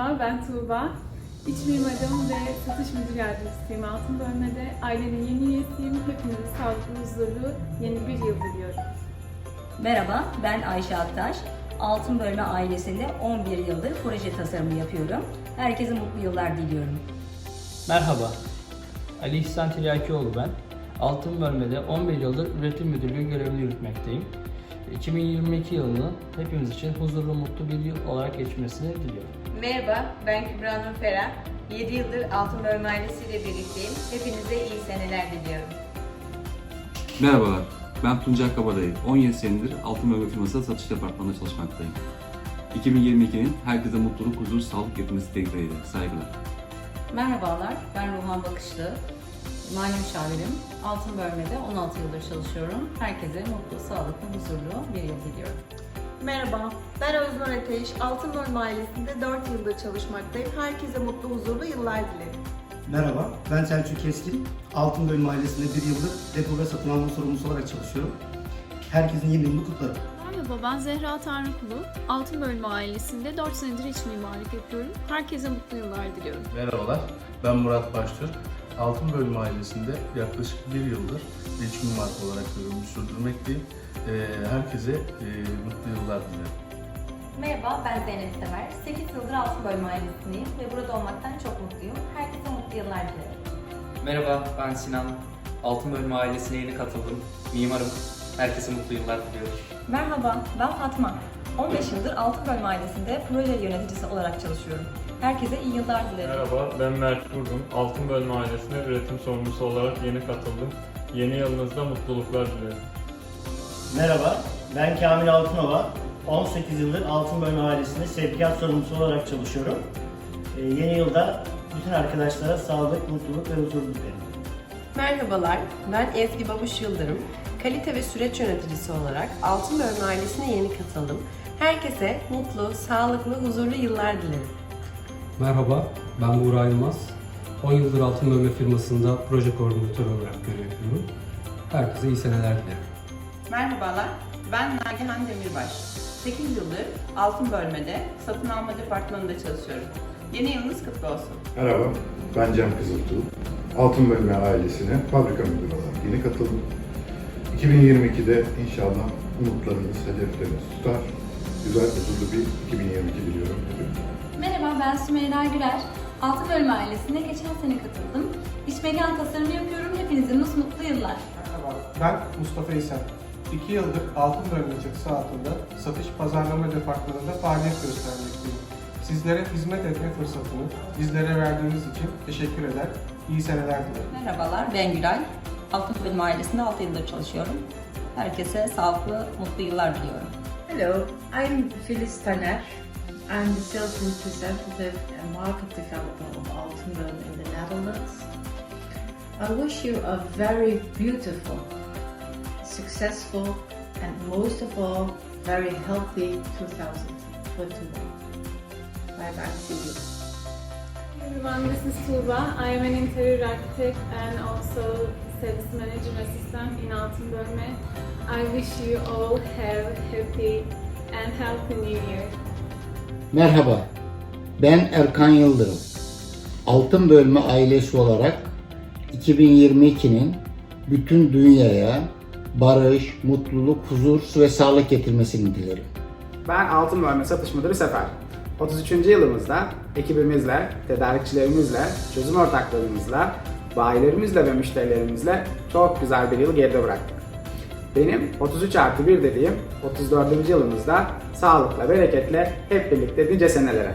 Merhaba, ben Tuğba. İç mimarım ve satış müdür yardımcısıyım Altın Bölme'de. Ailenin yeni üyesiyim. Hepinize sağlıklı, huzurlu yeni bir yıl diliyorum. Merhaba, ben Ayşe Aktaş. Altın Bölme ailesinde 11 yıldır proje tasarımı yapıyorum. Herkese mutlu yıllar diliyorum. Merhaba, Ali İhsan Tiryakioğlu ben. Altın Bölme'de 11 yıldır üretim müdürlüğü görevini yürütmekteyim. 2022 yılını hepimiz için huzurlu, mutlu bir yıl olarak geçmesini diliyorum. Merhaba, ben Kübra Nur Ferah. 7 yıldır Altın Bölme ailesiyle birlikteyim. Hepinize iyi seneler diliyorum. Merhabalar, ben Tuncay Kabadayı. 17 senedir Altın Bölge firmasında satış departmanında çalışmaktayım. 2022'nin herkese mutluluk, huzur, sağlık getirmesi dileğiyle. Saygılar. Merhabalar, ben Ruhan Bakışlı. Mali müşavirim. Altın Bölme'de 16 yıldır çalışıyorum. Herkese mutlu, sağlıklı, huzurlu bir yıl diliyorum. Merhaba, ben Öznur Ateş. Altın Bölme ailesinde 4 yıldır çalışmaktayım. Herkese mutlu, huzurlu yıllar dilerim. Merhaba, ben Selçuk Keskin. Altın Bölüm ailesinde bir yıldır depo ve satın alma sorumlusu olarak çalışıyorum. Herkesin yeni yılını kutlarım. Merhaba ben Zehra Tanrıkulu. Altın Bölme ailesinde 4 senedir iç mimarlık yapıyorum. Herkese mutlu yıllar diliyorum. Merhabalar, ben Murat Baştürk. Altın Bölüm ailesinde yaklaşık bir yıldır iç mimar olarak görevimi sürdürmekteyim. Ee, herkese e, mutlu yıllar dilerim. Merhaba, ben Zeynep Sever. 8 yıldır Altın Bölme ailesindeyim ve burada olmaktan çok mutluyum. Herkese mutlu yıllar dilerim. Merhaba, ben Sinan. Altın Bölme ailesine yeni katıldım. Mimarım. Herkese mutlu yıllar diliyorum. Merhaba, ben Fatma. 15 yıldır Altın Bölme ailesinde proje yöneticisi olarak çalışıyorum. Herkese iyi yıllar dilerim. Merhaba, ben Mert Vurgun. Altın Bölme ailesine üretim sorumlusu olarak yeni katıldım. Yeni yılınızda mutluluklar dilerim. Merhaba, ben Kamil Altınova. 18 yıldır Altın Bölme ailesinde sevkiyat sorumlusu olarak çalışıyorum. Ee, yeni yılda bütün arkadaşlara sağlık, mutluluk ve huzur dilerim. Merhabalar, ben Ezgi Babuş Yıldırım. Kalite ve süreç yöneticisi olarak Altın Bölme ailesine yeni katıldım. Herkese mutlu, sağlıklı, huzurlu yıllar dilerim. Merhaba, ben Buğra Yılmaz. 10 yıldır Altın Bölme firmasında proje koordinatörü olarak görev yapıyorum. Herkese iyi seneler dilerim. Merhabalar, ben Nagihan Demirbaş. 8 yıldır Altın Bölme'de satın alma departmanında çalışıyorum. Yeni yılınız kutlu olsun. Merhaba, ben Cem Kızıltuğ. Altın Bölme ailesine fabrika müdürü olarak yeni katıldım. 2022'de inşallah umutlarımız, hedeflerimiz tutar. Güzel, huzurlu bir 2022 diliyorum. Merhaba ben Sümeyra Gürer. Altın Bölme ailesine geçen sene katıldım. İç mekan tasarımı yapıyorum. Hepinize mutlu yıllar. Merhaba, ben Mustafa İsen. 2 yıldır Altın Bölme çatısı altında satış pazarlama departmanında faaliyet göstermekteyim. Sizlere hizmet etme fırsatını bizlere verdiğiniz için teşekkür eder. İyi seneler dilerim. Merhabalar, ben Gülay. Altın Bölme ailesinde 6 yıldır çalışıyorum. Herkese sağlıklı, mutlu yıllar diliyorum. Hello, I'm Filiz Taner. I'm the sales representative and market developer of Altın Bölme in the Netherlands. I wish you a very beautiful, successful, and most of all, very healthy 2021. See you. Everyone, this is Tuğba. I am an interior architect and also service manager assistant in Altın Bölme. I wish you all have happy and healthy new year. Merhaba, ben Erkan Yıldırım. Altın Bölme ailesi olarak 2022'nin bütün dünyaya barış, mutluluk, huzur ve sağlık getirmesini dilerim. Ben Altın Bölme Satış Müdürü Sefer. 33. yılımızda ekibimizle, tedarikçilerimizle, çözüm ortaklarımızla, bayilerimizle ve müşterilerimizle çok güzel bir yıl geride bıraktık. Benim 33 artı 1 dediğim 34. yılımızda sağlıkla, bereketle hep birlikte nice senelere.